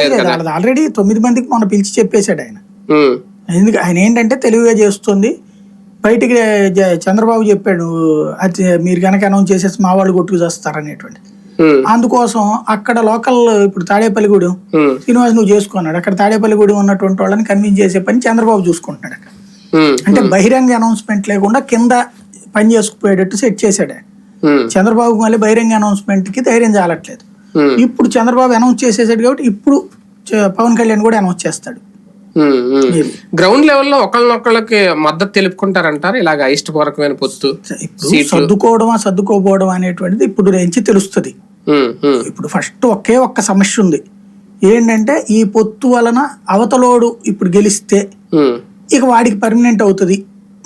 లేదు కదా. వాళ్ళది ఆల్రెడీ తొమ్మిది మందికి మొన్న పిలిచి చెప్పేశాడు ఆయన. ఎందుకు ఆయన ఏంటంటే తెలివిగా చేస్తుంది. బయటికి చంద్రబాబు చెప్పాడు అది మీరు కనుక అనౌన్స్ చేసేసి మా వాళ్ళు కొట్టుకు చేస్తారు అనేటువంటి. అందుకోసం అక్కడ లోకల్ ఇప్పుడు తాడేపల్లిగూడెం శ్రీనివాస్ నువ్వు చేసుకున్నాడు. అక్కడ తాడేపల్లిగూడెం ఉన్నటువంటి వాళ్ళని కన్విన్స్ చేసే పని చంద్రబాబు చూసుకుంటున్నాడు అక్కడ. అంటే బహిరంగ అనౌన్స్మెంట్ లేకుండా కింద పని చేసుకుపోయేటట్టు సెట్ చేశాడు చంద్రబాబు మళ్ళీ బహిరంగ అనౌన్స్మెంట్కి ధైర్యం చాలట్లేదు. ఇప్పుడు చంద్రబాబు అనౌన్స్ చేసేసాడు కాబట్టి ఇప్పుడు పవన్ కళ్యాణ్ కూడా అనౌన్స్ చేస్తాడు. గ్రౌండ్ లెవెల్లో ఒకళ్ళనొక్కళ్ళకి మద్దతు తెలుపుకుంటారంటారు? ఇలాగ ఇష్టపూర్వకమైన పొత్తు సర్దుకోవడమా సర్దుకోపోవడం అనేటువంటిది ఇప్పుడు నుంచి తెలుస్తుంది. ఇప్పుడు ఫస్ట్ ఒకే ఒక్క సమస్య ఉంది. ఏంటంటే ఈ పొత్తు వలన అవతలోడు ఇప్పుడు గెలిస్తే ఇక వాడికి పర్మనెంట్ అవుతుంది.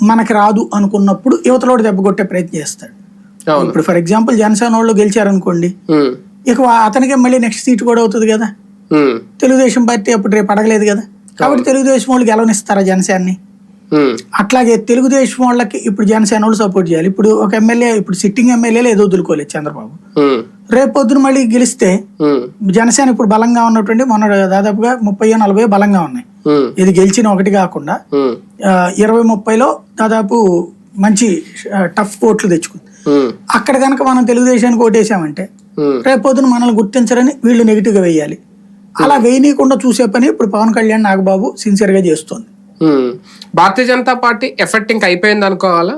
మనకి రాదు అనుకున్నప్పుడు యువతలోడు దెబ్బ కొట్టే ప్రయత్నం చేస్తాడు. ఇప్పుడు ఫర్ ఎగ్జాంపుల్ జనసేన వాళ్ళు గెలిచారనుకోండి. ఇక అతనికే మళ్ళీ నెక్స్ట్ సీట్ కూడా అవుతుంది కదా. తెలుగుదేశం పార్టీ అప్పుడు రేపు అడగలేదు కదా. కాబట్టి తెలుగుదేశం వాళ్ళు గెలవనిస్తారా జనసేనని? అట్లాగే తెలుగుదేశం వాళ్ళకి ఇప్పుడు జనసేన వాళ్ళు సపోర్ట్ చేయాలి. ఇప్పుడు ఒక ఎమ్మెల్యే ఇప్పుడు సిట్టింగ్ ఎమ్మెల్యేలు ఏదో వదులుకోలేదు చంద్రబాబు. ఉమ్, రేపు పొద్దున మళ్ళీ గెలిస్తే జనసేన ఇప్పుడు బలంగా ఉన్నటువంటి మొన్న దాదాపుగా ముప్పై నలభై బలంగా ఉన్నాయి. ఇది గెలిచిన ఒకటి కాకుండా ఇరవై ముప్పైలో దాదాపు మంచి టఫ్ ఓట్లు తెచ్చుకుంది. అక్కడ కనుక మనం తెలుగుదేశానికి ఓటేసామంటే ఉమ్, రేపు పొద్దున మనల్ని గుర్తించరని వీళ్ళు నెగిటివ్గా వేయాలి. అలా వేయనీయకుండా చూసే పని ఇప్పుడు పవన్ కళ్యాణ్ నాగబాబు సిన్సియర్గా చేస్తోంది. ఉమ్. భారతీయ జనతా పార్టీ ఎఫెక్ట్ ఇంకా అయిపోయింది అనుకోవాలా